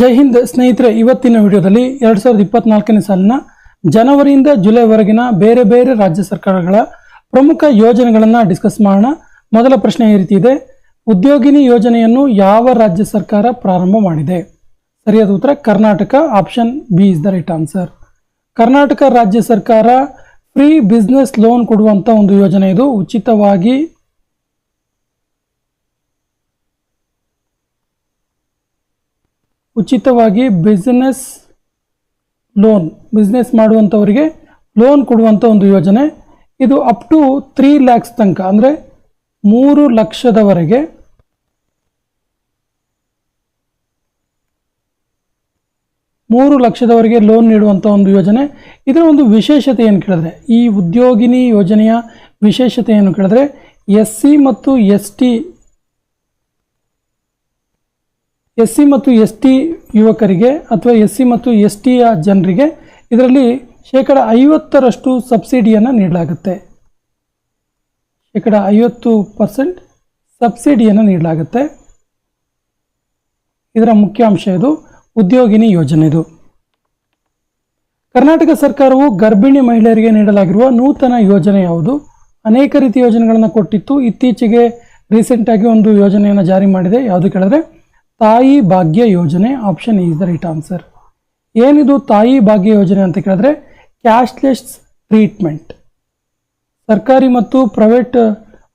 ಜೈ ಹಿಂದ್ ಸ್ನೇಹಿತರೆ, ಇವತ್ತಿನ ವಿಡಿಯೋದಲ್ಲಿ ಎರಡು ಸಾವಿರದ ಇಪ್ಪತ್ನಾಲ್ಕನೇ ಸಾಲಿನ ಜನವರಿಯಿಂದ ಜುಲೈವರೆಗಿನ ಬೇರೆ ಬೇರೆ ರಾಜ್ಯ ಸರ್ಕಾರಗಳ ಪ್ರಮುಖ ಯೋಜನೆಗಳನ್ನು ಡಿಸ್ಕಸ್ ಮಾಡೋಣ. ಮೊದಲ ಪ್ರಶ್ನೆ ಈ ರೀತಿ ಇದೆ. ಉದ್ಯೋಗಿನಿ ಯೋಜನೆಯನ್ನು ಯಾವ ರಾಜ್ಯ ಸರ್ಕಾರ ಪ್ರಾರಂಭ ಮಾಡಿದೆ? ಸರಿಯಾದ ಉತ್ತರ, Karnataka. Option B is the right answer. Karnataka ರಾಜ್ಯ ಸರ್ಕಾರ ಫ್ರೀ ಬಿಸ್ನೆಸ್ ಲೋನ್ ಕೊಡುವಂಥ ಒಂದು ಯೋಜನೆ ಇದು. ಉಚಿತವಾಗಿ ಉಚಿತವಾಗಿ ಬಿಸ್ನೆಸ್ ಲೋನ್ ಬಿಸ್ನೆಸ್ ಮಾಡುವಂಥವರಿಗೆ ಲೋನ್ ಕೊಡುವಂಥ ಒಂದು ಯೋಜನೆ. ಇದು ಅಪ್ ಟು ತ್ರೀ ಲ್ಯಾಕ್ಸ್ ತನಕ, ಅಂದರೆ ಮೂರು ಲಕ್ಷದವರೆಗೆ. ಮೂರು ಲಕ್ಷದವರೆಗೆ ಲೋನ್ ನೀಡುವಂಥ ಒಂದು ಯೋಜನೆ. ಇದರ ಒಂದು ವಿಶೇಷತೆ ಏನು ಕೇಳಿದ್ರೆ, ಈ ಉದ್ಯೋಗಿನಿ ಯೋಜನೆಯ ವಿಶೇಷತೆ ಏನು ಕೇಳಿದ್ರೆ ಎಸ್ ಸಿ ಮತ್ತು ಎಸ್ ಟಿ ಎಸ್ ಸಿ ಮತ್ತು ಎಸ್ ಟಿ ಯುವಕರಿಗೆ ಅಥವಾ ಎಸ್ ಸಿ ಮತ್ತು ಎಸ್ ಟಿಯ ಜನರಿಗೆ ಇದರಲ್ಲಿ ಶೇಕಡ ಐವತ್ತರಷ್ಟು ಸಬ್ಸಿಡಿಯನ್ನು ನೀಡಲಾಗುತ್ತೆ. ಶೇಕಡ ಐವತ್ತು ಪರ್ಸೆಂಟ್ ಸಬ್ಸಿಡಿಯನ್ನು ನೀಡಲಾಗುತ್ತೆ. ಇದರ ಮುಖ್ಯ ಅಂಶ ಇದು, ಉದ್ಯೋಗಿನಿ ಯೋಜನೆ ಇದು. ಕರ್ನಾಟಕ ಸರ್ಕಾರವು ಗರ್ಭಿಣಿ ಮಹಿಳೆಯರಿಗೆ ನೀಡಲಾಗಿರುವ ನೂತನ ಯೋಜನೆ ಯಾವುದು? ಅನೇಕ ರೀತಿಯ ಯೋಜನೆಗಳನ್ನು ಕೊಟ್ಟಿತ್ತು. ಇತ್ತೀಚೆಗೆ ರೀಸೆಂಟಾಗಿ ಒಂದು ಯೋಜನೆಯನ್ನು ಜಾರಿ ಮಾಡಿದೆ. ಯಾವುದು ಕೇಳಿದ್ರೆ? ತಾಯಿ ಭಾಗ್ಯ ಯೋಜನೆ option is the right answer ಏನಿದು ತಾಯಿ ಭಾಗ್ಯ ಯೋಜನೆ ಅಂತ ಕೇಳಿದ್ರೆ ಕ್ಯಾಶ್ಲೆಸ್ ಟ್ರೀಟ್ಮೆಂಟ್ ಸರ್ಕಾರಿ ಮತ್ತು ಪ್ರೈವೇಟ್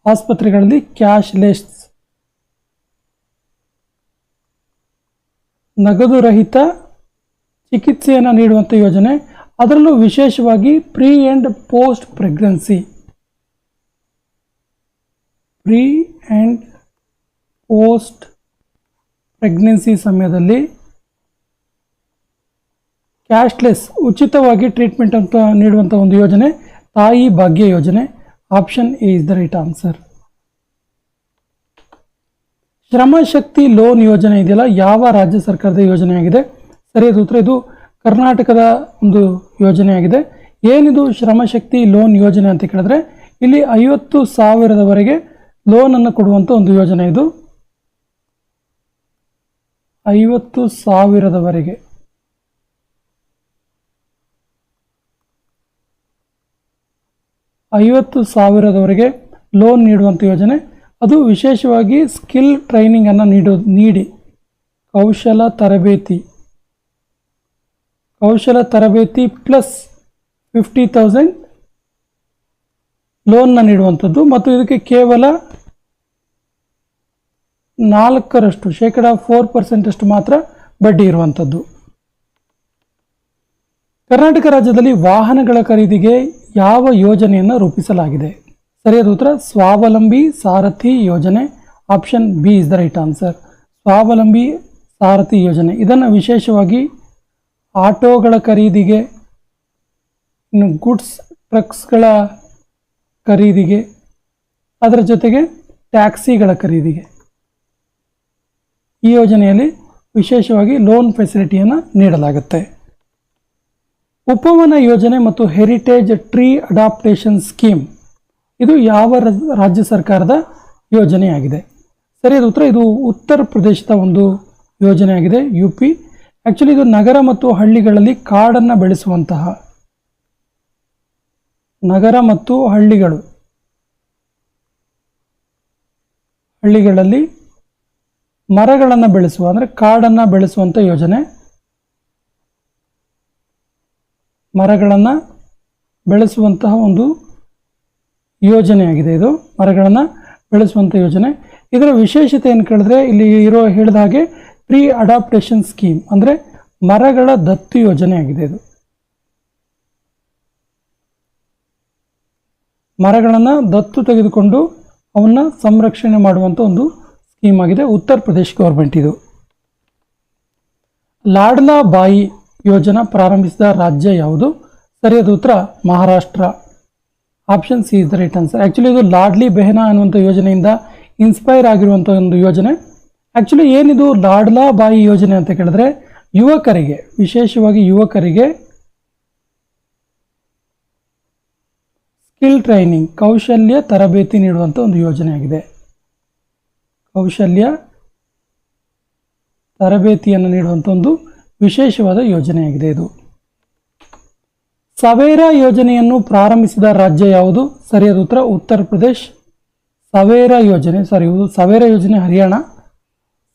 ಆಸ್ಪತ್ರೆಗಳಲ್ಲಿ ಕ್ಯಾಶ್ಲೆಸ್ ನಗದು ರಹಿತ ಚಿಕಿತ್ಸೆಯನ್ನು ನೀಡುವಂಥ ಯೋಜನೆ. ಅದರಲ್ಲೂ ವಿಶೇಷವಾಗಿ pre and post pregnancy pre and post pregnancy ಸಮಯದಲ್ಲಿ ಕ್ಯಾಶ್ಲೆಸ್ ಉಚಿತವಾಗಿ ಟ್ರೀಟ್ಮೆಂಟ್ ಅಂತ ನೀಡುವಂಥ ಒಂದು ಯೋಜನೆ, ತಾಯಿ ಭಾಗ್ಯ ಯೋಜನೆ. Option A is the right answer Shramashakti loan ಯೋಜನೆ ಇದೆಯಲ್ಲ, ಯಾವ ರಾಜ್ಯ ಸರ್ಕಾರದ ಯೋಜನೆಯಾಗಿದೆ ಸರಿಯಾದ ಉತ್ತರ ಇದು ಕರ್ನಾಟಕದ ಒಂದು ಯೋಜನೆಯಾಗಿದೆ ಏನಿದು ಶ್ರಮಶಕ್ತಿ ಲೋನ್ ಯೋಜನೆ ಅಂತ ಕೇಳಿದ್ರೆ, ಇಲ್ಲಿ ಐವತ್ತು ಸಾವಿರದವರೆಗೆ ಲೋನನ್ನು ಕೊಡುವಂಥ ಒಂದು ಯೋಜನೆ ಇದು. ಐವತ್ತು ಸಾವಿರದವರೆಗೆ. ಐವತ್ತು ಸಾವಿರದವರೆಗೆ ಲೋನ್ ನೀಡುವಂಥ ಯೋಜನೆ. ಅದು ವಿಶೇಷವಾಗಿ ಸ್ಕಿಲ್ ಟ್ರೈನಿಂಗನ್ನು ನೀಡೋ, ನೀಡಿ. ಕೌಶಲ ತರಬೇತಿ. ಕೌಶಲ ತರಬೇತಿ ಪ್ಲಸ್ ಫಿಫ್ಟಿ ತೌಸಂಡ್ ಲೋನ್ನ ನೀಡುವಂಥದ್ದು ಮತ್ತು ಇದಕ್ಕೆ ಕೇವಲ ನಾಲ್ಕರಷ್ಟು, ಶೇಕಡ ಫೋರ್ ಪರ್ಸೆಂಟಷ್ಟು ಮಾತ್ರ ಬಡ್ಡಿ ಇರುವಂಥದ್ದು. ಕರ್ನಾಟಕ ರಾಜ್ಯದಲ್ಲಿ ವಾಹನಗಳ ಖರೀದಿಗೆ ಯಾವ ಯೋಜನೆಯನ್ನು ರೂಪಿಸಲಾಗಿದೆ? ಸರಿಯಾದ ಉತ್ತರ, ಸ್ವಾವಲಂಬಿ ಸಾರಥಿ ಯೋಜನೆ. Option B is the right answer Swavalambi Sarathi ಯೋಜನೆ. ಇದನ್ನು ವಿಶೇಷವಾಗಿ ಆಟೋಗಳ ಖರೀದಿಗೆ, ಇನ್ನು ಗುಡ್ಸ್ ಟ್ರಕ್ಸ್ಗಳ ಖರೀದಿಗೆ, ಅದರ ಜೊತೆಗೆ ಟ್ಯಾಕ್ಸಿಗಳ ಖರೀದಿಗೆ. ಈ ಯೋಜನೆಯಲ್ಲಿ ವಿಶೇಷವಾಗಿ ಲೋನ್ ಫೆಸಿಲಿಟಿಯನ್ನು ನೀಡಲಾಗುತ್ತೆ. ಉಪವನ ಯೋಜನೆ ಮತ್ತು ಹೆರಿಟೇಜ್ ಟ್ರೀ ಅಡಾಪ್ಟೇಷನ್ ಸ್ಕೀಮ್ ಇದು ಯಾವ ರಾಜ್ಯ ಸರ್ಕಾರದ ಯೋಜನೆಯಾಗಿದೆ. ಸರಿಯಾದ ಉತ್ತರ, ಇದು ಉತ್ತರ ಪ್ರದೇಶದ ಒಂದು ಯೋಜನೆಯಾಗಿದೆ ಯು ಪಿ ಆ್ಯಕ್ಚುಲಿ ಇದು ನಗರ ಮತ್ತು ಹಳ್ಳಿಗಳಲ್ಲಿ ಕಾಡನ್ನು ಬೆಳೆಸುವಂತಹ ನಗರ ಮತ್ತು ಹಳ್ಳಿಗಳು. ಹಳ್ಳಿಗಳಲ್ಲಿ ಮರಗಳನ್ನು ಬೆಳೆಸುವ, ಅಂದರೆ ಕಾಡನ್ನು ಬೆಳೆಸುವಂಥ ಯೋಜನೆ. ಮರಗಳನ್ನು ಬೆಳೆಸುವಂತಹ ಒಂದು ಯೋಜನೆಯಾಗಿದೆ ಇದು. ಮರಗಳನ್ನು ಬೆಳೆಸುವಂಥ ಯೋಜನೆ. ಇದರ ವಿಶೇಷತೆ ಏನು ಕೇಳಿದ್ರೆ ಇಲ್ಲಿ ಇರೋ ಹೇಳಿದ ಹಾಗೆ ಪ್ರೀ ಅಡಾಪ್ಟೇಷನ್ ಸ್ಕೀಮ್ ಅಂದರೆ ಮರಗಳ ದತ್ತು ಯೋಜನೆ ಆಗಿದೆ ಇದು. ಮರಗಳನ್ನು ದತ್ತು ತೆಗೆದುಕೊಂಡು ಅವನ್ನ ಸಂರಕ್ಷಣೆ ಮಾಡುವಂಥ ಒಂದು ಸ್ಕೀಮ್ ಆಗಿದೆ ಉತ್ತರ ಪ್ರದೇಶ್ ಗೌರ್ಮೆಂಟ್ ಇದು. ಲಾಡ್ಲಾ ಬಾಯಿ ಯೋಜನಾ ಪ್ರಾರಂಭಿಸಿದ ರಾಜ್ಯ ಯಾವುದು? ಸರಿಯಾದ ಉತ್ತರ, Maharashtra. Option C is the right answer actually ಇದು ಲಾಡ್ಲಿ ಬೆಹನಾ ಅನ್ನುವಂಥ ಯೋಜನೆಯಿಂದ ಇನ್ಸ್ಪೈರ್ ಆಗಿರುವಂಥ ಒಂದು ಯೋಜನೆ. ಆ್ಯಕ್ಚುಲಿ ಏನಿದು ಲಾಡ್ಲಾ ಬಾಯಿ ಯೋಜನೆ ಅಂತ ಕೇಳಿದ್ರೆ, ಯುವಕರಿಗೆ, ವಿಶೇಷವಾಗಿ ಯುವಕರಿಗೆ ಸ್ಕಿಲ್ ಟ್ರೈನಿಂಗ್ ಕೌಶಲ್ಯ ತರಬೇತಿ ನೀಡುವಂಥ ಒಂದು ಯೋಜನೆಯಾಗಿದೆ. ಕೌಶಲ್ಯ ತರಬೇತಿಯನ್ನು ನೀಡುವಂಥ ಒಂದು ವಿಶೇಷವಾದ ಯೋಜನೆಯಾಗಿದೆ ಇದು. ಸವೇರಾ ಯೋಜನೆಯನ್ನು ಪ್ರಾರಂಭಿಸಿದ ರಾಜ್ಯ ಯಾವುದು? ಸರಿಯಾದ ಉತ್ತರ ಉತ್ತರ ಪ್ರದೇಶ್. ಸವೇರಾ ಯೋಜನೆ ಸಾರಿ ಇದು ಸವೇರಾ ಯೋಜನೆ ಹರಿಯಾಣ.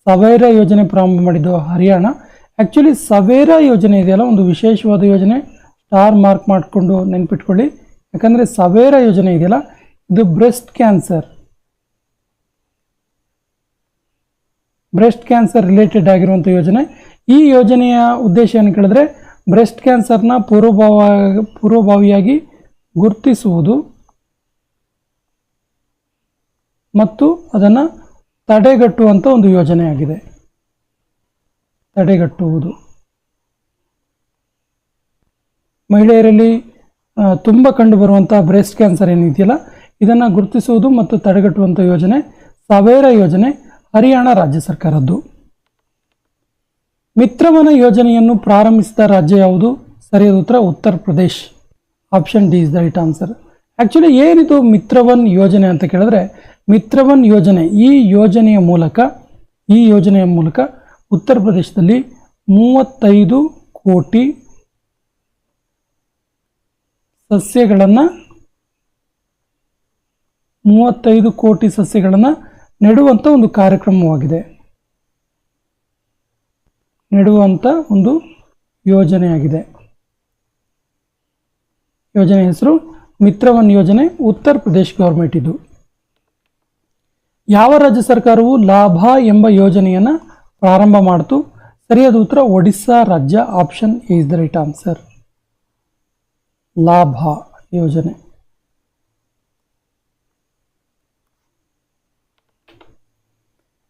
ಸವೇರಾ ಯೋಜನೆ ಪ್ರಾರಂಭ ಮಾಡಿದ್ದು ಹರಿಯಾಣ. ಆ್ಯಕ್ಚುಲಿ ಸವೇರಾ ಯೋಜನೆ ಇದೆಯಲ್ಲ, ಒಂದು ವಿಶೇಷವಾದ ಯೋಜನೆ. ಸ್ಟಾರ್ ಮಾರ್ಕ್ ಮಾಡಿಕೊಂಡು ನೆನ್ಪಿಟ್ಕೊಳ್ಳಿ. ಯಾಕಂದರೆ ಸವೇರಾ ಯೋಜನೆ ಇದೆಯಲ್ಲ, ಇದು breast cancer breast cancer related ಆಗಿರುವಂಥ ಯೋಜನೆ. ಈ ಯೋಜನೆಯ ಉದ್ದೇಶ ಏನು ಕೇಳಿದ್ರೆ, ಬ್ರೆಸ್ಟ್ ಕ್ಯಾನ್ಸರ್ನ ಪೂರ್ವಭಾವ, ಪೂರ್ವಭಾವಿಯಾಗಿ ಗುರುತಿಸುವುದು ಮತ್ತು ಅದನ್ನು ತಡೆಗಟ್ಟುವಂಥ ಒಂದು ಯೋಜನೆಯಾಗಿದೆ ತಡೆಗಟ್ಟುವುದು. ಮಹಿಳೆಯರಲ್ಲಿ ತುಂಬ ಕಂಡುಬರುವಂಥ ಬ್ರೆಸ್ಟ್ ಕ್ಯಾನ್ಸರ್ ಏನಿದೆಯಲ್ಲ, ಇದನ್ನು ಗುರುತಿಸುವುದು ಮತ್ತು ತಡೆಗಟ್ಟುವಂಥ ಯೋಜನೆ, ಸವೇರ ಯೋಜನೆ. ಹರಿಯಾಣ ರಾಜ್ಯ ಸರ್ಕಾರದ್ದು. ಮಿತ್ರವನ ಯೋಜನೆಯನ್ನು ಪ್ರಾರಂಭಿಸಿದ ರಾಜ್ಯ ಯಾವುದು? ಸರಿಯಾದ ಉತ್ತರ Uttar Pradesh. Option D is the right answer. Actually ಏನಿದು ಮಿತ್ರವನ್ ಯೋಜನೆ ಅಂತ ಕೇಳಿದ್ರೆ, ಮಿತ್ರವನ್ ಯೋಜನೆ ಈ ಯೋಜನೆಯ ಮೂಲಕ, ಈ ಯೋಜನೆಯ ಮೂಲಕ ಉತ್ತರ ಪ್ರದೇಶದಲ್ಲಿ ಮೂವತ್ತೈದು ಕೋಟಿ ಸಸ್ಯಗಳನ್ನು, ಮೂವತ್ತೈದು ಕೋಟಿ ಸಸ್ಯಗಳನ್ನು ನೆಡುವಂಥ ಒಂದು ಕಾರ್ಯಕ್ರಮವಾಗಿದೆ. ನೆಡುವಂಥ ಒಂದು ಯೋಜನೆಯಾಗಿದೆ. ಯೋಜನೆ ಹೆಸರು ಮಿತ್ರವನ್ ಯೋಜನೆ, ಉತ್ತರ ಪ್ರದೇಶ್ ಗೌರ್ಮೆಂಟ್ ಇದು. ಯಾವ ರಾಜ್ಯ ಸರ್ಕಾರವು ಲಾಭ ಎಂಬ ಯೋಜನೆಯನ್ನು ಪ್ರಾರಂಭ ಮಾಡಿತು? ಸರಿಯಾದ ಉತ್ತರ ಒಡಿಸ್ಸಾ ರಾಜ್ಯ, option is the right answer. ಲಾಭ ಯೋಜನೆ.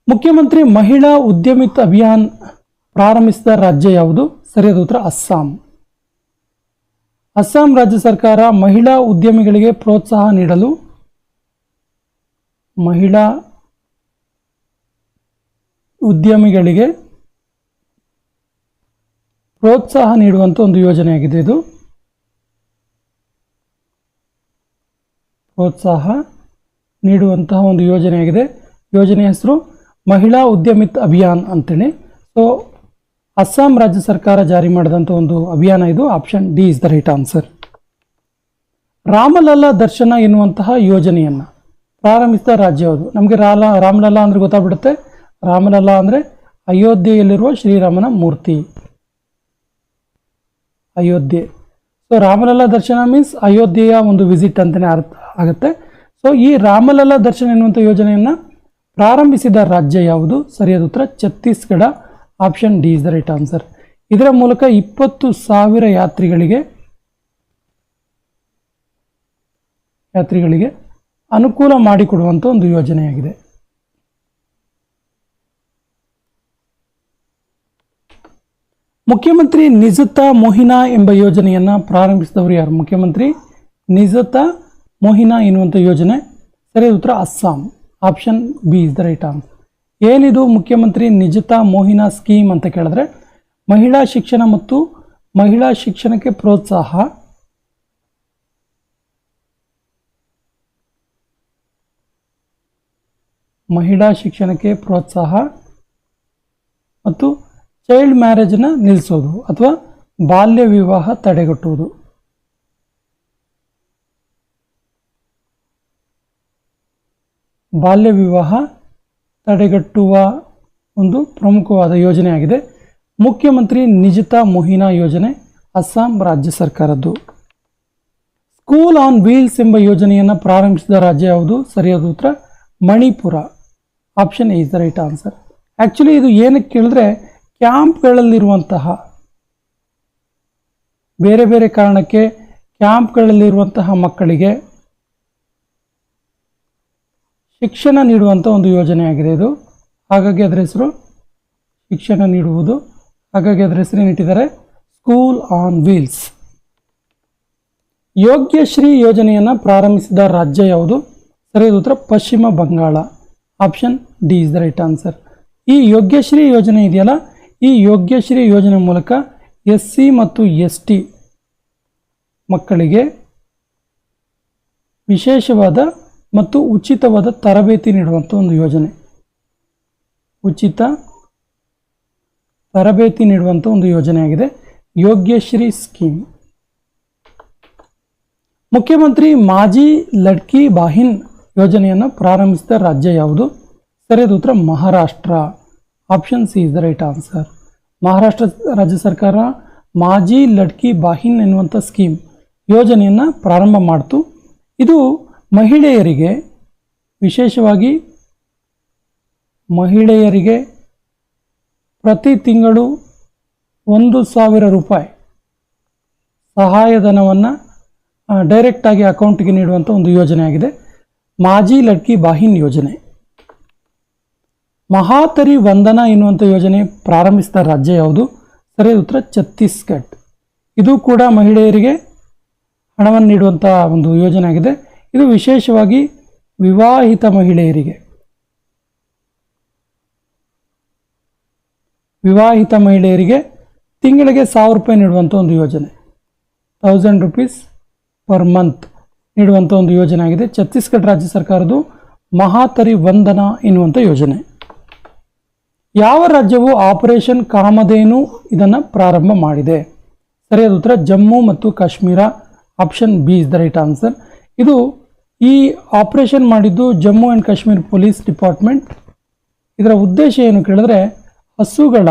ಮುಖ್ಯಮಂತ್ರಿ ಮಹಿಳಾ ಉದ್ಯಮಿತ ಅಭಿಯಾನ್ ಪ್ರಾರಂಭಿಸಿದ ರಾಜ್ಯ ಯಾವುದು? ಸರಿಯಾದ ಉತ್ತರ ಅಸ್ಸಾಂ. ಅಸ್ಸಾಂ ರಾಜ್ಯ ಸರ್ಕಾರ ಮಹಿಳಾ ಉದ್ಯಮಿಗಳಿಗೆ ಪ್ರೋತ್ಸಾಹ ನೀಡಲು ಮಹಿಳಾ ಉದ್ಯಮಿಗಳಿಗೆ ಪ್ರೋತ್ಸಾಹ ನೀಡುವಂಥ ಒಂದು ಯೋಜನೆಯಾಗಿದೆ ಇದು. ಪ್ರೋತ್ಸಾಹ ನೀಡುವಂತಹ ಒಂದು ಯೋಜನೆಯಾಗಿದೆ. ಯೋಜನೆ ಹೆಸರು ಮಹಿಳಾ ಉದ್ಯಮಿತ್ ಅಭಿಯಾನ್ ಅಂತೇಳಿ. ಸೊ ಅಸ್ಸಾಂ ರಾಜ್ಯ ಸರ್ಕಾರ ಜಾರಿ ಮಾಡಿದಂಥ ಒಂದು ಅಭಿಯಾನ ಇದು. Option D is the right answer Ramlalla Darshan ಎನ್ನುವಂತಹ ಯೋಜನೆಯನ್ನು ಪ್ರಾರಂಭಿಸಿದ ರಾಜ್ಯ ಯಾವುದು? ನಮಗೆ ರಾಲ, ರಾಮಲಲ್ಲಾ ಅಂದರೆ ಗೊತ್ತಾಗ್ಬಿಡುತ್ತೆ. ರಾಮಲಲ್ಲಾ ಅಂದರೆ ಅಯೋಧ್ಯೆಯಲ್ಲಿರುವ ಶ್ರೀರಾಮನ ಮೂರ್ತಿ. ಅಯೋಧ್ಯೆ. ಸೊ ರಾಮಲಲ್ಲಾ ದರ್ಶನ ಮೀನ್ಸ್ ಅಯೋಧ್ಯೆಯ ಒಂದು ವಿಸಿಟ್ ಅಂತಲೇ ಅರ್ಥ ಆಗುತ್ತೆ. ಸೊ ಈ ರಾಮಲಲ್ಲಾ ದರ್ಶನ ಎನ್ನುವಂಥ ಯೋಜನೆಯನ್ನು ಪ್ರಾರಂಭಿಸಿದ ರಾಜ್ಯ ಯಾವುದು? ಸರಿಯಾದ ಉತ್ತರ, Chhattisgarh. Option D is the right answer ಇದರ ಮೂಲಕ ಇಪ್ಪತ್ತು ಸಾವಿರ ಯಾತ್ರಿಗಳಿಗೆ ಯಾತ್ರಿಗಳಿಗೆ ಅನುಕೂಲ ಮಾಡಿಕೊಡುವಂಥ ಒಂದು ಯೋಜನೆಯಾಗಿದೆ. ಮುಖ್ಯಮಂತ್ರಿ ನಿಜತ ಮೊಹಿನಾ ಎಂಬ ಯೋಜನೆಯನ್ನು ಪ್ರಾರಂಭಿಸಿದವರು ಯಾರು? ಮುಖ್ಯಮಂತ್ರಿ ನಿಜತಾ ಮೊಹಿನಾ ಎನ್ನುವಂಥ ಯೋಜನೆ. ಸರಿಯಾದ ಉತ್ತರ, Assam. Option B is the right answer ಏನಿದು ಮುಖ್ಯಮಂತ್ರಿ ನಿಜತಾ ಮೋಹಿನಾ ಸ್ಕೀಮ್ ಅಂತ ಕೇಳಿದ್ರೆ, ಮಹಿಳಾ ಶಿಕ್ಷಣ ಮತ್ತು ಮಹಿಳಾ ಶಿಕ್ಷಣಕ್ಕೆ ಪ್ರೋತ್ಸಾಹ. ಮಹಿಳಾ ಶಿಕ್ಷಣಕ್ಕೆ ಪ್ರೋತ್ಸಾಹ ಮತ್ತು ಚೈಲ್ಡ್ ಮ್ಯಾರೇಜನ್ನು ನಿಲ್ಲಿಸೋದು ಅಥವಾ ಬಾಲ್ಯ ವಿವಾಹ ತಡೆಗಟ್ಟುವುದು. ಬಾಲ್ಯ ವಿವಾಹ ತಡೆಗಟ್ಟುವ ಒಂದು ಪ್ರಮುಖವಾದ ಯೋಜನೆಯಾಗಿದೆ. ಮುಖ್ಯಮಂತ್ರಿ ನಿಜಿತಾ ಮೊಹಿನಾ ಯೋಜನೆ ಅಸ್ಸಾಂ ರಾಜ್ಯ ಸರ್ಕಾರದ್ದು. ಸ್ಕೂಲ್ ಆನ್ ವೀಲ್ಸ್ ಎಂಬ ಯೋಜನೆಯನ್ನು ಪ್ರಾರಂಭಿಸಿದ ರಾಜ್ಯ ಯಾವುದು? ಸರಿಯಾದ ಉತ್ತರ, Manipur. Option is the right answer. Actually ಇದು ಏನಕ್ಕೆ ಕೇಳಿದ್ರೆ ಕ್ಯಾಂಪ್ಗಳಲ್ಲಿರುವಂತಹ ಬೇರೆ ಬೇರೆ ಕಾರಣಕ್ಕೆ ಕ್ಯಾಂಪ್ಗಳಲ್ಲಿರುವಂತಹ ಮಕ್ಕಳಿಗೆ ಶಿಕ್ಷಣ ನೀಡುವಂಥ ಒಂದು ಯೋಜನೆಯಾಗಿದೆ ಇದು. ಹಾಗಾಗಿ ಅದರ ಹೆಸರು ಶಿಕ್ಷಣ ನೀಡುವುದು. ಹಾಗಾಗಿ ಅದರ ಹೆಸರು ಇಟ್ಟಿದ್ದಾರೆ ಸ್ಕೂಲ್ ಆನ್ ವೀಲ್ಸ್ ಯೋಗ್ಯಶ್ರೀ ಯೋಜನೆಯನ್ನು ಪ್ರಾರಂಭಿಸಿದ ರಾಜ್ಯ ಯಾವುದು? ಸರಿಯಾದ ಉತ್ತರ Paschim Bangal. Option D is the right answer ಈ ಯೋಗ್ಯಶ್ರೀ ಯೋಜನೆ ಇದೆಯಲ್ಲ? ಈ ಯೋಗ್ಯಶ್ರೀ ಯೋಜನೆ ಮೂಲಕ ಎಸ್ ಸಿ ಮತ್ತು ಎಸ್ ಟಿ ಮಕ್ಕಳಿಗೆ ವಿಶೇಷವಾದ ಮತ್ತು ಉಚಿತವಾದ ತರಬೇತಿ ನೀಡುವಂಥ ಒಂದು ಯೋಜನೆ. ಉಚಿತ ತರಬೇತಿ ನೀಡುವಂಥ ಒಂದು ಯೋಜನೆಯಾಗಿದೆ ಯೋಗ್ಯಶ್ರೀ ಸ್ಕೀಮ್. ಮುಖ್ಯಮಂತ್ರಿ ಮಾಜಿ ಲಡ್ಕಿ ಬಾಹಿನ್ ಯೋಜನೆಯನ್ನು ಪ್ರಾರಂಭಿಸಿದ ರಾಜ್ಯ ಯಾವುದು? ಸರಿಯಾದ ಉತ್ತರ Maharashtra. Option C is the right answer Maharashtra ರಾಜ್ಯ ಸರ್ಕಾರ ಮಾಜಿ ಲಡ್ಕಿ ಬಾಹಿನ್ ಎನ್ನುವಂಥ ಸ್ಕೀಮ್ ಯೋಜನೆಯನ್ನು ಪ್ರಾರಂಭ ಮಾಡಿತು. ಇದು ಮಹಿಳೆಯರಿಗೆ, ವಿಶೇಷವಾಗಿ ಮಹಿಳೆಯರಿಗೆ ಪ್ರತಿ ತಿಂಗಳು ಒಂದು ಸಾವಿರ ರೂಪಾಯಿ ಸಹಾಯಧನವನ್ನು ಡೈರೆಕ್ಟಾಗಿ ಅಕೌಂಟ್ಗೆ ನೀಡುವಂಥ ಒಂದು ಯೋಜನೆ ಆಗಿದೆ. ಮಾಜಿ ಲಡ್ಕಿ ಬಾಹಿನ್ ಯೋಜನೆ. ಮಹಾತರಿ ವಂದನಾ ಎನ್ನುವಂಥ ಯೋಜನೆ ಪ್ರಾರಂಭಿಸಿದ ರಾಜ್ಯ ಯಾವುದು? ಸರಿಯಾದ ಉತ್ತರ ಛತ್ತೀಸ್ಗಢ್. ಇದು ಕೂಡ ಮಹಿಳೆಯರಿಗೆ ಹಣವನ್ನು ನೀಡುವಂಥ ಒಂದು ಯೋಜನೆ ಆಗಿದೆ. ಇದು ವಿಶೇಷವಾಗಿ ವಿವಾಹಿತ ಮಹಿಳೆಯರಿಗೆ. ವಿವಾಹಿತ ಮಹಿಳೆಯರಿಗೆ ತಿಂಗಳಿಗೆ ಸಾವಿರ ರೂಪಾಯಿ ನೀಡುವಂಥ ಒಂದು ಯೋಜನೆ. ಥೌಸಂಡ್ ರುಪೀಸ್ ಪರ್ ಮಂತ್ ನೀಡುವಂಥ ಒಂದು ಯೋಜನೆ ಆಗಿದೆ. ಛತ್ತೀಸ್ಗಢ ರಾಜ್ಯ ಸರ್ಕಾರದ್ದು ಮಹಾತರಿ ವಂದನ ಎನ್ನುವಂಥ ಯೋಜನೆ. ಯಾವ ರಾಜ್ಯವು ಆಪರೇಷನ್ ಕಾಮಧೇನು ಇದನ್ನು ಪ್ರಾರಂಭ ಮಾಡಿದೆ? ಸರಿಯಾದ ಉತ್ತರ ಜಮ್ಮು ಮತ್ತು Kashmir. Option B is the right answer. ಇದು ಈ ಆಪರೇಷನ್ ಮಾಡಿದ್ದು Jammu and Kashmir police department. ಇದರ ಉದ್ದೇಶ ಏನು ಕೇಳಿದ್ರೆ, ಹಸುಗಳ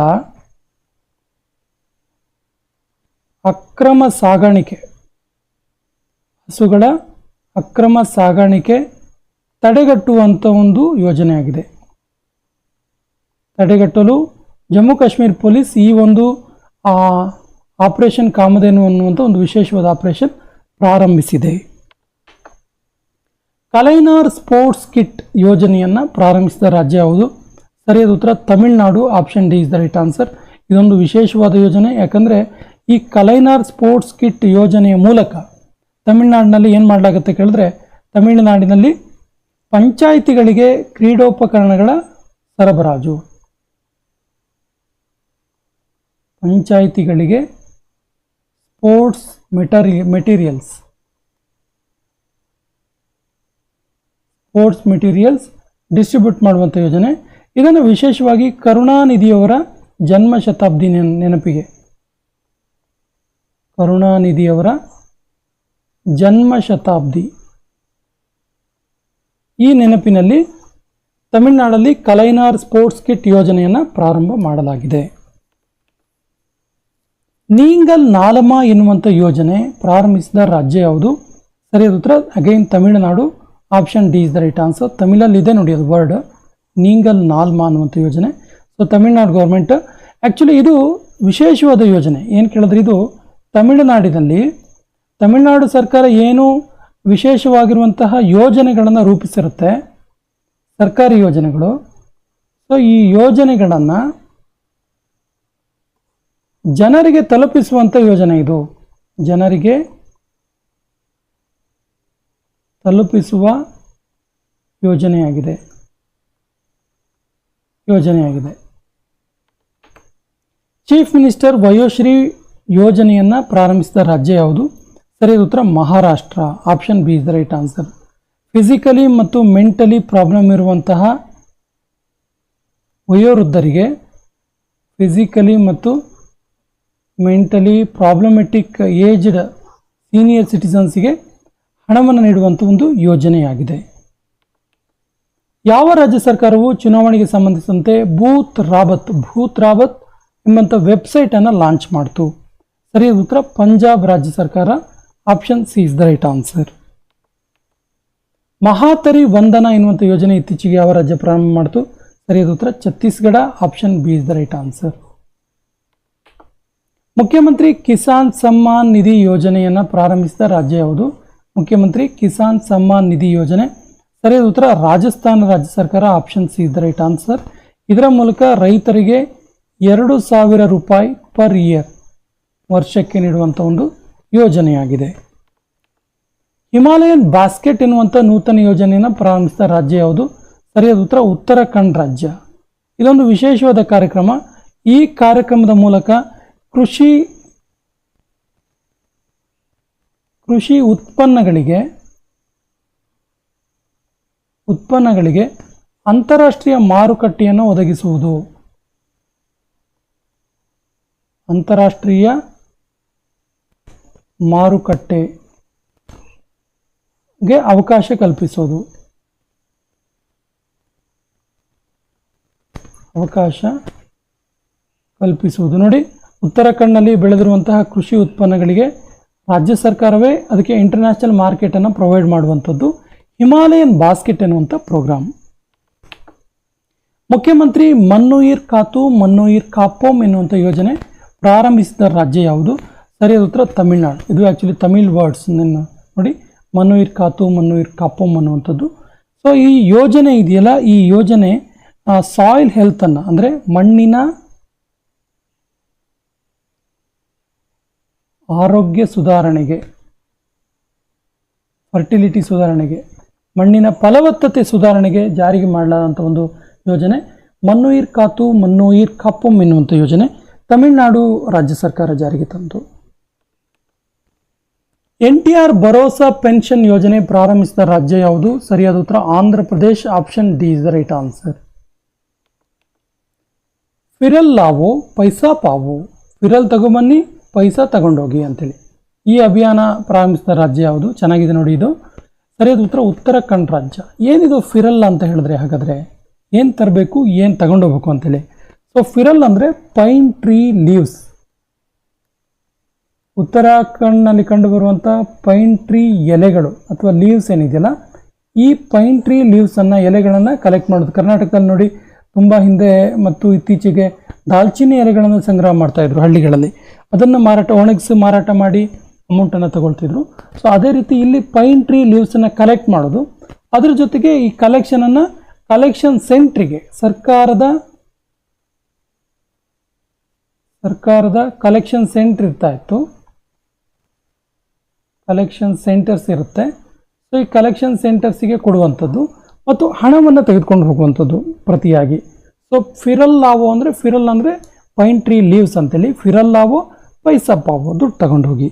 ಅಕ್ರಮ ಸಾಗಾಣಿಕೆ, ಹಸುಗಳ ಅಕ್ರಮ ಸಾಗಾಣಿಕೆ ತಡೆಗಟ್ಟುವಂಥ ಒಂದು ಯೋಜನೆಯಾಗಿದೆ ತಡೆಗಟ್ಟಲು ಜಮ್ಮು ಕಾಶ್ಮೀರ್ ಪೊಲೀಸ್ ಈ ಒಂದು ಆಪರೇಷನ್ ಕಾಮಧೇನು ಅನ್ನುವಂಥ ಒಂದು ವಿಶೇಷವಾದ ಆಪರೇಷನ್ ಪ್ರಾರಂಭಿಸಿದೆ. ಕಲೈನಾರ್ ಸ್ಪೋರ್ಟ್ಸ್ ಕಿಟ್ ಯೋಜನೆಯನ್ನು ಪ್ರಾರಂಭಿಸಿದ ರಾಜ್ಯ ಯಾವುದು? ಸರಿಯಾದ ಉತ್ತರ. Tamil Nadu option D is the right answer ಇದೊಂದು ವಿಶೇಷವಾದ ಯೋಜನೆ, ಯಾಕಂದರೆ ಈ ಕಲೈನಾರ್ ಸ್ಪೋರ್ಟ್ಸ್ ಕಿಟ್ ಯೋಜನೆಯ ಮೂಲಕ ತಮಿಳುನಾಡಿನಲ್ಲಿ ಏನು ಮಾಡಲಾಗುತ್ತೆ ಕೇಳಿದ್ರೆ, ತಮಿಳುನಾಡಿನಲ್ಲಿ ಪಂಚಾಯಿತಿಗಳಿಗೆ ಕ್ರೀಡೋಪಕರಣಗಳ ಸರಬರಾಜು. ಪಂಚಾಯಿತಿಗಳಿಗೆ ಸ್ಪೋರ್ಟ್ಸ್ ಮೆಟರಿ, ಮೆಟೀರಿಯಲ್ಸ್. ಸ್ಪೋರ್ಟ್ಸ್ ಮೆಟೀರಿಯಲ್ಸ್ ಡಿಸ್ಟ್ರಿಬ್ಯೂಟ್ ಮಾಡುವಂಥ ಯೋಜನೆ. ಇದನ್ನು ವಿಶೇಷವಾಗಿ ಕರುಣಾನಿಧಿಯವರ ಜನ್ಮ ಶತಾಬ್ದಿ ನೆನ- ನೆನಪಿಗೆ. ಕರುಣಾನಿಧಿಯವರ ಜನ್ಮ ಶತಾಬ್ದಿ ಈ ನೆನಪಿನಲ್ಲಿ ತಮಿಳುನಾಡಲ್ಲಿ ಕಲೈನಾರ್ ಸ್ಪೋರ್ಟ್ಸ್ ಕಿಟ್ ಯೋಜನೆಯನ್ನು ಪ್ರಾರಂಭ ಮಾಡಲಾಗಿದೆ. ನೀಂಗಲ್ ನಾಲಮ ಎನ್ನುವಂಥ ಯೋಜನೆ ಪ್ರಾರಂಭಿಸಿದ ರಾಜ್ಯ ಯಾವುದು? ಸರಿಯಾದ ಉತ್ತರ again Tamil Nadu. Option D is the right answer ತಮಿಳಲ್ಲಿ ಇದೆ ನೋಡಿ ಅದು ವರ್ಡ್ ನೀಂಗಲ್ ನಾಲ್ಮಾ ಅನ್ನುವಂಥ ಯೋಜನೆ. ಸೊ ತಮಿಳುನಾಡು ಗೌರ್ಮೆಂಟ್ ಆ್ಯಕ್ಚುಲಿ ಇದು ವಿಶೇಷವಾದ ಯೋಜನೆ. ಏನು ಕೇಳಿದ್ರೆ ಇದು? ತಮಿಳುನಾಡಿನಲ್ಲಿ ತಮಿಳುನಾಡು ಸರ್ಕಾರ ಏನು ವಿಶೇಷವಾಗಿರುವಂತಹ ಯೋಜನೆಗಳನ್ನು ರೂಪಿಸಿರುತ್ತೆ? ಸರ್ಕಾರಿ ಯೋಜನೆಗಳು. ಸೊ ಈ ಯೋಜನೆಗಳನ್ನು ಜನರಿಗೆ ತಲುಪಿಸುವಂಥ ಯೋಜನೆ ಇದು. ಜನರಿಗೆ ತಲುಪಿಸುವ ಯೋಜನೆಯಾಗಿದೆ. ಯೋಜನೆಯಾಗಿದೆ. ಚೀಫ್ ಮಿನಿಸ್ಟರ್ ವಯೋಶ್ರೀ ಯೋಜನೆಯನ್ನು ಪ್ರಾರಂಭಿಸಿದ ರಾಜ್ಯ ಯಾವುದು? ಸರಿಯಾದ ಉತ್ತರ Maharashtra. Option B is the right answer. Physically ಮತ್ತು ಮೆಂಟಲಿ ಪ್ರಾಬ್ಲಮ್ ಇರುವಂತಹ ವಯೋವೃದ್ಧರಿಗೆ ಫಿಸಿಕಲಿ ಮತ್ತು ಮೆಂಟಲಿ ಪ್ರಾಬ್ಲಮೆಟಿಕ್ ಏಜ್ಡ್ ಸೀನಿಯರ್ ಸಿಟಿಸನ್ಸ್ಗೆ ಹಣವನ್ನು ನೀಡುವಂಥ ಒಂದು ಯೋಜನೆಯಾಗಿದೆ. ಯಾವ ರಾಜ್ಯ ಸರ್ಕಾರವು ಚುನಾವಣೆಗೆ ಸಂಬಂಧಿಸಿದಂತೆ ಬೂತ್ ರಾಬತ್, ಭೂತ್ ರಾಬತ್ ಎಂಬಂಥ ವೆಬ್ಸೈಟನ್ನು ಲಾಂಚ್ ಮಾಡಿತು. ಸರಿಯಾದ ಉತ್ತರ, ಪಂಜಾಬ್ ರಾಜ್ಯ ಸರ್ಕಾರ. Option C is the right answer. Mahtari Vandan ಎನ್ನುವಂಥ ಯೋಜನೆ ಇತ್ತೀಚೆಗೆ ಯಾವ ರಾಜ್ಯ ಪ್ರಾರಂಭ ಮಾಡಿತು? ಸರಿಯಾದ ಉತ್ತರ, Chhattisgarh. Option B is the right answer. ಮುಖ್ಯಮಂತ್ರಿ ಕಿಸಾನ್ ಸಮ್ಮಾನ್ ನಿಧಿ ಯೋಜನೆಯನ್ನು ಪ್ರಾರಂಭಿಸಿದ ರಾಜ್ಯ ಯಾವುದು? ಮುಖ್ಯಮಂತ್ರಿ ಕಿಸಾನ್ ಸಮ್ಮಾನ್ ನಿಧಿ ಯೋಜನೆ. ಸರಿಯಾದ ಉತ್ತರ, ರಾಜಸ್ಥಾನ ರಾಜ್ಯ ಸರ್ಕಾರ option C the right answer ಇದರ ಮೂಲಕ ರೈತರಿಗೆ ಎರಡು ಸಾವಿರ ರೂಪಾಯಿ ಪರ್ ಇಯರ್ ವರ್ಷಕ್ಕೆ ನೀಡುವಂಥ ಒಂದು ಯೋಜನೆಯಾಗಿದೆ. ಹಿಮಾಲಯನ್ ಬಾಸ್ಕೆಟ್ ಎನ್ನುವಂಥ ನೂತನ ಯೋಜನೆಯನ್ನು ಪ್ರಾರಂಭಿಸಿದ ರಾಜ್ಯ ಯಾವುದು? ಸರಿಯಾದ ಉತ್ತರ, ಉತ್ತರಾಖಂಡ್ ರಾಜ್ಯ. ಇದೊಂದು ವಿಶೇಷವಾದ ಕಾರ್ಯಕ್ರಮ. ಈ ಕಾರ್ಯಕ್ರಮದ ಮೂಲಕ ಕೃಷಿ ಕೃಷಿ ಉತ್ಪನ್ನಗಳಿಗೆ ಉತ್ಪನ್ನಗಳಿಗೆ ಅಂತಾರಾಷ್ಟ್ರೀಯ ಮಾರುಕಟ್ಟೆಯನ್ನು ಒದಗಿಸುವುದು. ಅಂತಾರಾಷ್ಟ್ರೀಯ ಮಾರುಕಟ್ಟೆಗೆ ಅವಕಾಶ ಕಲ್ಪಿಸೋದು ಅವಕಾಶ ಕಲ್ಪಿಸುವುದು. ನೋಡಿ ಉತ್ತರಾಖಂಡ್ನಲ್ಲಿ ಬೆಳೆದಿರುವಂತಹ ಕೃಷಿ ಉತ್ಪನ್ನಗಳಿಗೆ ರಾಜ್ಯ ಸರ್ಕಾರವೇ ಅದಕ್ಕೆ ಇಂಟರ್ನ್ಯಾಷನಲ್ ಮಾರ್ಕೆಟನ್ನು ಪ್ರೊವೈಡ್ ಮಾಡುವಂಥದ್ದು ಹಿಮಾಲಯನ್ ಬಾಸ್ಕೆಟ್ ಎನ್ನುವಂಥ ಪ್ರೋಗ್ರಾಮ್ ಮುಖ್ಯಮಂತ್ರಿ ಮನ್ನುಯಿರ್ ಕಾತು ಮನ್ನುಯಿರ್ ಕಾಪೋಮ್ ಎನ್ನುವಂಥ ಯೋಜನೆ ಪ್ರಾರಂಭಿಸಿದ ರಾಜ್ಯ ಯಾವುದು? ಸರಿಯಾದ ಉತ್ತರ ತಮಿಳುನಾಡು. ಇದು ಆ್ಯಕ್ಚುಲಿ ತಮಿಳ್ ವರ್ಡ್ಸ್ ನೋಡಿ. ಮನ್ನುಯಿರ್ ಕಾತು, ಮನ್ನುಯಿರ್ ಕಾಪೋಮ್ ಅನ್ನುವಂಥದ್ದು. ಸೊ ಈ ಯೋಜನೆ ಇದೆಯಲ್ಲ? ಈ ಯೋಜನೆ ಸಾಯಿಲ್ ಹೆಲ್ತನ್ನು ಅಂದರೆ ಮಣ್ಣಿನ ಆರೋಗ್ಯ ಸುಧಾರಣೆಗೆ ಫರ್ಟಿಲಿಟಿ ಸುಧಾರಣೆಗೆ, ಮಣ್ಣಿನ ಫಲವತ್ತತೆ ಸುಧಾರಣೆಗೆ ಜಾರಿಗೆ ಮಾಡಲಾದಂಥ ಒಂದು ಯೋಜನೆ ಮನ್ನುಯಿರ್ ಕಾತು ಮನ್ನುಯಿರ್ ಕಾಪುಂ ಎನ್ನುವಂಥ ಯೋಜನೆ ತಮಿಳುನಾಡು ರಾಜ್ಯ ಸರ್ಕಾರ ಜಾರಿಗೆ ತಂದು. N T R Bharosa pension ಯೋಜನೆ ಪ್ರಾರಂಭಿಸಿದ ರಾಜ್ಯ ಯಾವುದು? ಸರಿಯಾದ ಉತ್ತರ, Andhra Pradesh, option D is the right answer. ಫಿರಲ್ Lao, ಪೈಸಾ ಪಾವು, ಫಿರಲ್ ತಗೊಂಬನ್ನಿ ಪೈಸಾ ತಗೊಂಡೋಗಿ ಅಂತೇಳಿ. ಈ ಅಭಿಯಾನ ಪ್ರಾರಂಭಿಸಿದ ರಾಜ್ಯ ಯಾವುದು? ಚೆನ್ನಾಗಿದೆ ನೋಡಿ ಇದು. ಸರಿಯಾದ ಉತ್ತರ ಉತ್ತರಾಖಂಡ್ ರಾಜ್ಯ. ಏನಿದು ಫಿರಲ್ ಅಂತ ಹೇಳಿದ್ರೆ ಹಾಗಾದರೆ ಏನು ತರಬೇಕು, ಏನು ತಗೊಂಡೋಗ್ಬೇಕು ಅಂತೇಳಿ. ಸೊ ಫಿರಲ್ ಅಂದರೆ ಪೈನ್ ಟ್ರೀ ಲೀವ್ಸ್ ಉತ್ತರಾಖಂಡ್ನಲ್ಲಿ ಕಂಡುಬರುವಂಥ ಪೈನ್ ಟ್ರೀ ಎಲೆಗಳು ಅಥವಾ ಲೀವ್ಸ್ ಏನಿದೆಯಲ್ಲ, ಈ ಪೈನ್ ಟ್ರೀ ಲೀವ್ಸನ್ನು ಎಲೆಗಳನ್ನು ಕಲೆಕ್ಟ್ ಮಾಡೋದು. ಕರ್ನಾಟಕದಲ್ಲಿ ನೋಡಿ, ತುಂಬ ಹಿಂದೆ ಮತ್ತು ಇತ್ತೀಚೆಗೆ ದಾಲ್ಚಿನ್ನಿ ಎಲೆಗಳನ್ನು ಸಂಗ್ರಹ ಮಾಡ್ತಾಯಿದ್ರು ಹಳ್ಳಿಗಳಲ್ಲಿ. ಅದನ್ನು ಮಾರಾಟ, ಒಣಗಿಸಿ ಮಾರಾಟ ಮಾಡಿ ಅಮೌಂಟನ್ನು ತಗೊಳ್ತಿದ್ರು. ಸೊ ಅದೇ ರೀತಿ ಇಲ್ಲಿ ಪೈನ್ ಟ್ರೀ ಲೀವ್ಸನ್ನು ಕಲೆಕ್ಟ್ ಮಾಡೋದು. ಅದ್ರ ಜೊತೆಗೆ ಈ ಕಲೆಕ್ಷನನ್ನು ಕಲೆಕ್ಷನ್ ಸೆಂಟ್ರಿಗೆ ಸರ್ಕಾರದ ಸರ್ಕಾರದ ಕಲೆಕ್ಷನ್ ಸೆಂಟರ್ ಇರ್ತಾ ಇತ್ತು ಕಲೆಕ್ಷನ್ ಸೆಂಟರ್ಸ್ ಇರುತ್ತೆ. ಸೊ ಈ ಕಲೆಕ್ಷನ್ ಸೆಂಟರ್ಸಿಗೆ ಕೊಡುವಂಥದ್ದು ಮತ್ತು ಹಣವನ್ನು ತೆಗೆದುಕೊಂಡು ಹೋಗುವಂಥದ್ದು ಪ್ರತಿಯಾಗಿ. ಸೊ ಫಿರಲ್ ಲಾವೋ ಅಂದರೆ, ಫಿರಲ್ ಅಂದರೆ ಪೈನ್ ಟ್ರೀ ಲೀವ್ಸ್ ಅಂತೇಳಿ, ಫಿರಲ್ ಲಾವೋ ಪೈಸಾ ದುಡ್ಡು ತಗೊಂಡೋಗಿ.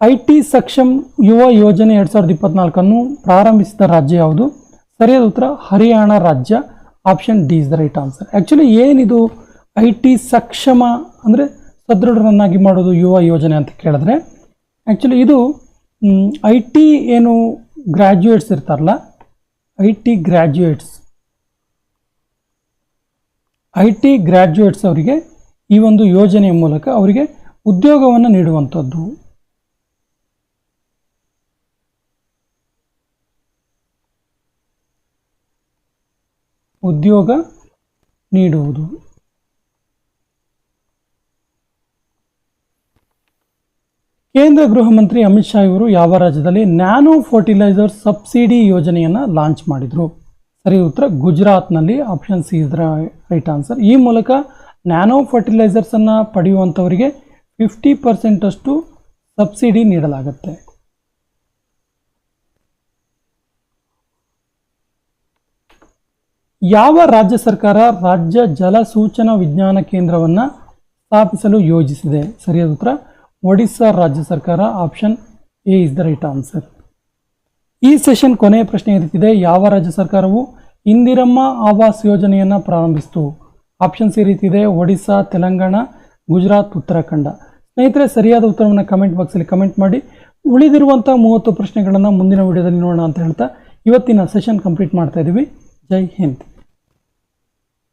ಐ ಟಿ ಸಕ್ಷಮ್ ಯುವ ಯೋಜನೆ ಎರಡು ಸಾವಿರದ ಇಪ್ಪತ್ನಾಲ್ಕನ್ನು ಪ್ರಾರಂಭಿಸಿದ ರಾಜ್ಯ ಯಾವುದು? ಸರಿಯಾದ ಉತ್ತರ, ಹರಿಯಾಣ ರಾಜ್ಯ. Option D is the right answer actually ಏನಿದು ಐ ಟಿ ಸಕ್ಷಮ ಅಂದರೆ ಸದೃಢರನ್ನಾಗಿ ಮಾಡೋದು ಯುವ ಯೋಜನೆ ಅಂತ ಕೇಳಿದ್ರೆ ಆ್ಯಕ್ಚುಲಿ ಇದು ಐ ಟಿ ಏನು ಗ್ರ್ಯಾಜುಯೇಟ್ಸ್ ಇರ್ತಾರಲ್ಲ I T graduates I T graduates ಅವರಿಗೆ ಈ ಒಂದು ಯೋಜನೆಯ ಮೂಲಕ ಅವರಿಗೆ ಉದ್ಯೋಗವನ್ನು ನೀಡುವಂಥದ್ದು. ಉದ್ಯೋಗ ನೀಡುವುದು. ಕೇಂದ್ರ ಗೃಹ ಮಂತ್ರಿ ಅಮಿತ್ ಶಾ ಇವರು ಯಾವ ರಾಜ್ಯದಲ್ಲಿ ನ್ಯಾನೋ ಫರ್ಟಿಲೈಸರ್ ಸಬ್ಸಿಡಿ ಯೋಜನೆಯನ್ನು ಲಾಂಚ್ ಮಾಡಿದರು? ಸರಿ ಉತ್ತರ, ಗುಜರಾತ್ನಲ್ಲಿ ಆಪ್ಷನ್ ಸಿ ಇದ್ರ, ರೈಟ್ ಆನ್ಸರ್. ಈ ಮೂಲಕ ನ್ಯಾನೋ ಫರ್ಟಿಲೈಸರ್ಸನ್ನು ಪಡೆಯುವಂಥವರಿಗೆ ಫಿಫ್ಟಿ ಪರ್ಸೆಂಟಷ್ಟು ಸಬ್ಸಿಡಿ ನೀಡಲಾಗುತ್ತೆ. ಯಾವ ರಾಜ್ಯ ಸರ್ಕಾರ ರಾಜ್ಯ ಜಲ ಸೂಚನಾ ವಿಜ್ಞಾನ ಕೇಂದ್ರವನ್ನು ಸ್ಥಾಪಿಸಲು ಯೋಜಿಸಿದೆ? ಸರಿಯಾದ ಉತ್ತರ, ಒಡಿಸ್ಸಾ ರಾಜ್ಯ ಸರ್ಕಾರ, option A is the right answer. ಈ ಸೆಷನ್ ಕೊನೆಯ ಪ್ರಶ್ನೆ ಇರುತ್ತಿದೆ, ಯಾವ ರಾಜ್ಯ ಸರ್ಕಾರವು ಇಂದಿರಮ್ಮ ಆವಾಸ್ ಯೋಜನೆಯನ್ನು ಪ್ರಾರಂಭಿಸಿತು? ಆಪ್ಷನ್ಸ್ ಈ ರೀತಿ ಇದೆ. ಒಡಿಸ್ಸಾ, ತೆಲಂಗಾಣ, ಗುಜರಾತ್, ಉತ್ತರಾಖಂಡ. ಸ್ನೇಹಿತರೆ, ಸರಿಯಾದ ಉತ್ತರವನ್ನು ಕಮೆಂಟ್ ಬಾಕ್ಸಲ್ಲಿ ಕಮೆಂಟ್ ಮಾಡಿ. ಉಳಿದಿರುವಂಥ ಮೂವತ್ತು ಪ್ರಶ್ನೆಗಳನ್ನು ಮುಂದಿನ ವಿಡಿಯೋದಲ್ಲಿ ನೋಡೋಣ ಅಂತ ಹೇಳ್ತಾ ಇವತ್ತಿನ ಸೆಷನ್ ಕಂಪ್ಲೀಟ್ ಮಾಡ್ತಾ ಇದ್ದೀವಿ ಜೈ ಹಿಂದ್.